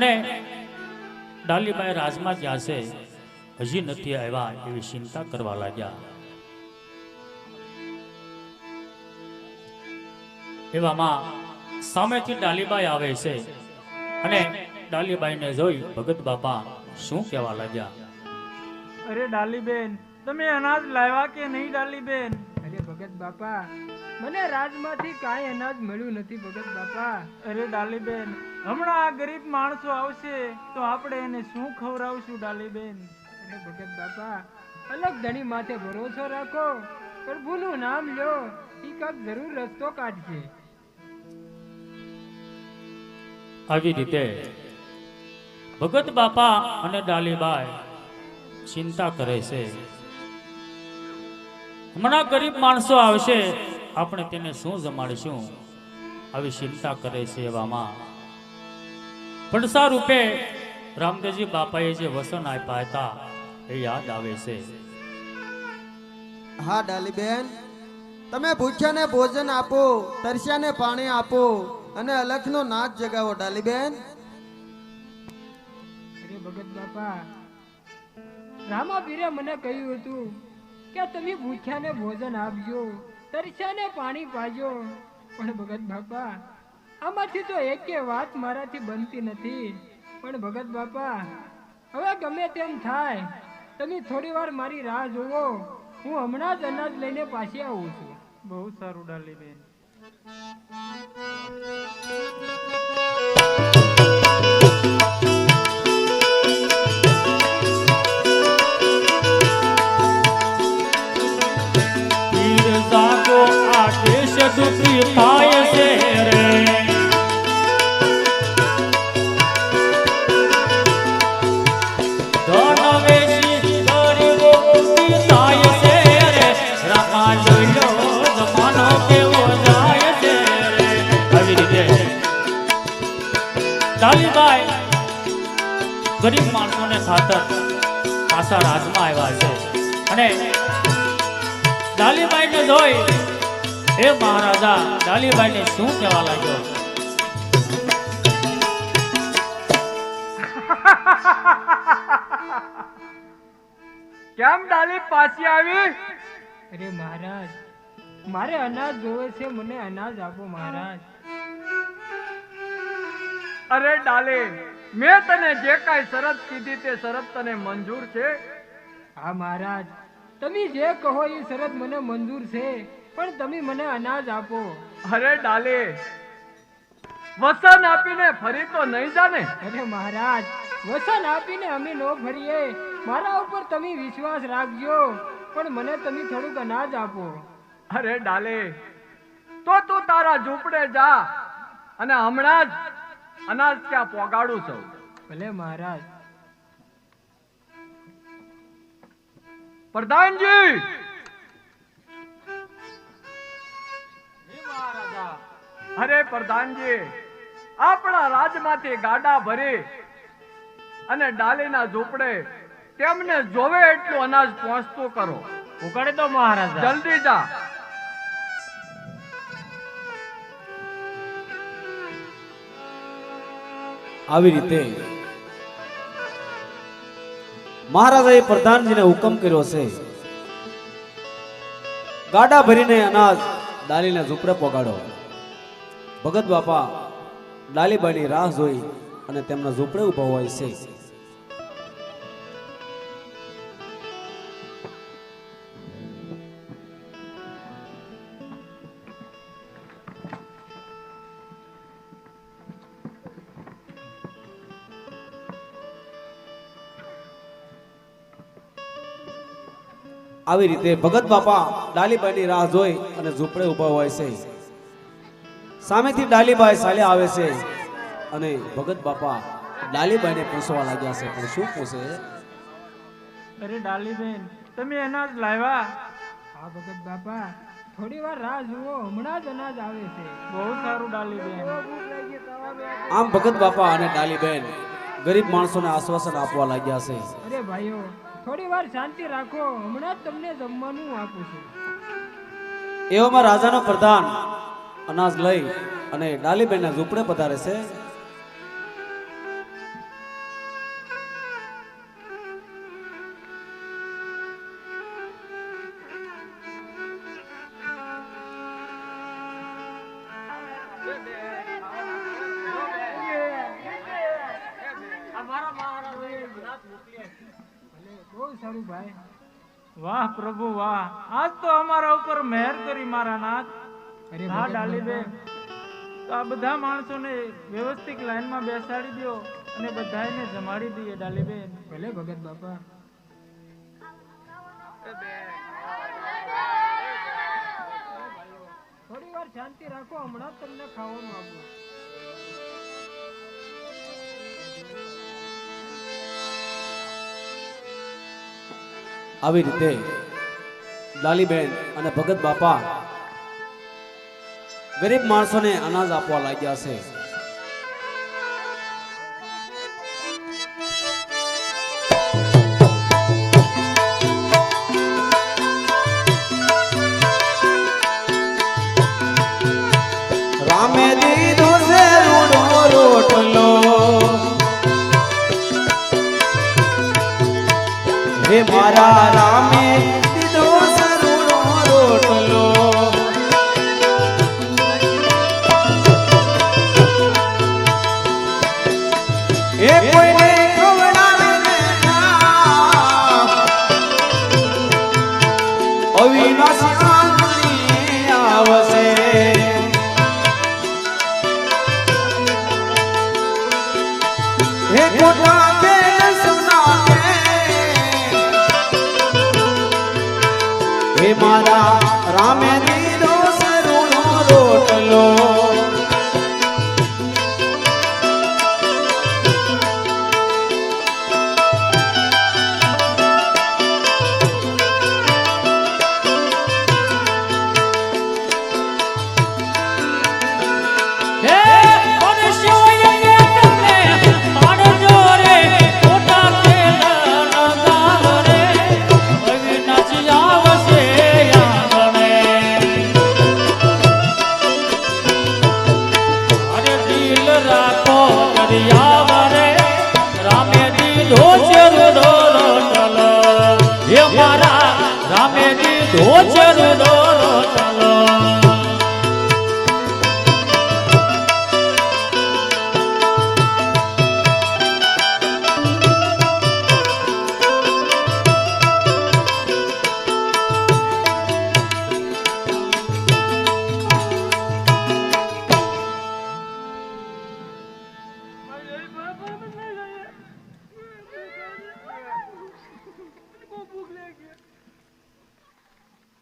અને ડાલીબાઈ રાજમાં જ્યાં છે હજી નથી આવ્યા એવી ચિંતા કરવા લાગ્યા. એવામાં સામેથી ડાલીબાઈ આવે છે અને ડાલીબાઈને જોઈ ભગત બાપા શું કહેવા લાગ્યા? અરે ડાલીબેન તમે અનાજ લાવ્યા કે નહીં ડાલીબેન? અરે ભગત બાપા મને રાજમાંથી કાંઈ અનાજ મળ્યું નથી ભગત બાપા. અરે ડાલીબેન હમણાં આ ગરીબ માણસો આવશે તો આપણે એને શું ખવડાવશું ડાલીબેન? અરે ભગત બાપા અલગ ધણી માથે ભરોસો રાખો પ્રભુનું નામ લો ઈ કાંક જરૂર રસ્તો કાઢશે આવી રીતે ભગત બાપા અને ડાલીબાઈ ચિંતા કરે છે. હમણાં ગરીબ માણસો આવશે આપણે તેને શું જમાડીશું? આવી ચિંતા કરે છે એવામાં. પડસા રૂપે રામદેવજી બાપાએ જે વસન આપ્યા હતા એ યાદ આવે છે. હા ડાલીબેન. તમે ભૂખ્યાને ભોજન આપો તરસ્યાને પાણી આપો અને અલખનો નાચ જગાવો ડાલીબેન. અરે ભગત બાપા રામાપીરે મને કહ્યું હતું કે તમે ભૂખ્યાને ભોજન આપજો. તરસ્યાને પાણી પાજો. પણ ભગત બાપા, આમાંથી તો એકે વાત મારાથી બનતી નથી. પણ ભગત બાપા, હવે ગમે તેમ થાય. તમે થોડી વાર મારી રાહ જોવો હું હમણાં જ અનાજ લઈને પાછી આવું છું. બહુ સારું ડાલીબેન વીર માણસોને ખાતર પાછા રાજમાં આવ્યા છે. અને ડાલીબાઈને જોઈ હે મહારાજા ડાલીબાઈને શું કહેવા લાગ્યો? કેમ ડાલી પાછી આવી? અરે મહારાજ મારે અનાજ જોવે છે મને અનાજ આપો મહારાજ. અરે ડાલી મેં તને જે કાંઈ શરત કીધી તે શરત તને મંજૂર છે? હા મહારાજ. તમે જે કહો એ શરત મને મંજૂર છે પણ તમે મને અનાજ આપો. અરે ડાલે વસન આપીને ફરી તો નહીં જાને? અરે મહારાજ વસન આપીને અમે નો ફરીએ. મારા ઉપર તમે વિશ્વાસ રાખજો પણ મને તમે થોડુંક અનાજ આપો. અરે ડાલે તો તું તારા ઝૂંપડે જા અને હમણાં જ અનાજ ત્યાં પોગાડું છું? ભલે મહારાજ. પ્રધાનજી! અરે પ્રધાનજી આપણા રાજમાંથી ગાડા ભરી અને ડાલીના ઝૂંપડે તેમને જોવે એટલું અનાજ પહોંચતું કરો. ઉગાડી દો મહારાજ. જલ્દી જા. આવી રીતે. મહારાજાએ પ્રધાનજીને હુકમ કર્યો છે. ગાડા ભરીને અનાજ ડાલીને ઝૂંપડે પોગાડો. ભગત બાપા ડાલીબાની રાહ જોઈ અને તેમના ઝૂંપડે ઊભા હોય છે. આવી રીતે ભગત બાપા ડાલીબાઈની રાહ જોઈ અને ઝૂંપડે ઊભા હોય છે. સામેથી ડાલીબાઈ સાલે આવે છે અને ભગત બાપા ડાલીબાઈને પૂછવા લાગ્યા છે પણ શું પૂછે? અરે ડાલીબેન તમે અનાજ લાવ્યા? હા ભગત બાપા થોડી વાર રાહ જુઓ હમણાં જ અનાજ આવે છે. બહુ સારું ડાલીબેન. આમ ભગત બાપા અને ડાલીબેન ગરીબ માણસોને આશ્વાસન આપવા લાગ્યા છે. અરે ભાઈઓ થોડી વાર શાંતિ રાખો હમણાં જ તમને જમવાનું આપું છું. એવામાં રાજાનો પ્રધાન અનાજ લઈ અને ડાલીબેનના ઝૂંપડે પધારે છે. Yeah, સારું ભાઈ? વાહ પ્રભુ વાહ. આજ તો અમારા ઉપર મહેર કરી મારા નાથ. હા ડાલી બે તો આ બધા માણસોને વ્યવસ્થિત લાઈનમાં બેસાડી દો અને બધાને જમાડી દઈએ ડાલીબેન ભલે ભગત બાપા. થોડી વાર શાંતિ રાખો હમણાં તમને ખાવાનું આપું. આવી રીતે લાલીબેન અને ભગત બાપા ગરીબ માણસોને અનાજ આપવા લાગ્યા છે.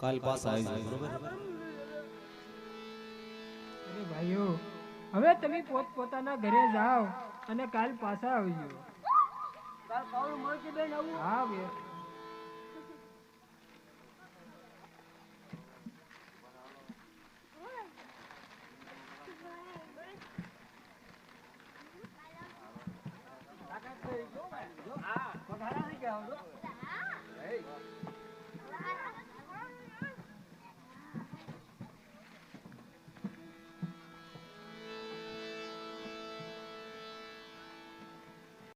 કાલ પાછા આવી જાય બરોબર? અરે ભાઈઓ હવે તમે પોત પોતાના ઘરે જાઓ અને કાલ પાછા આવજો. કાલ પાવડું મળશે બેન આવું? હા બે.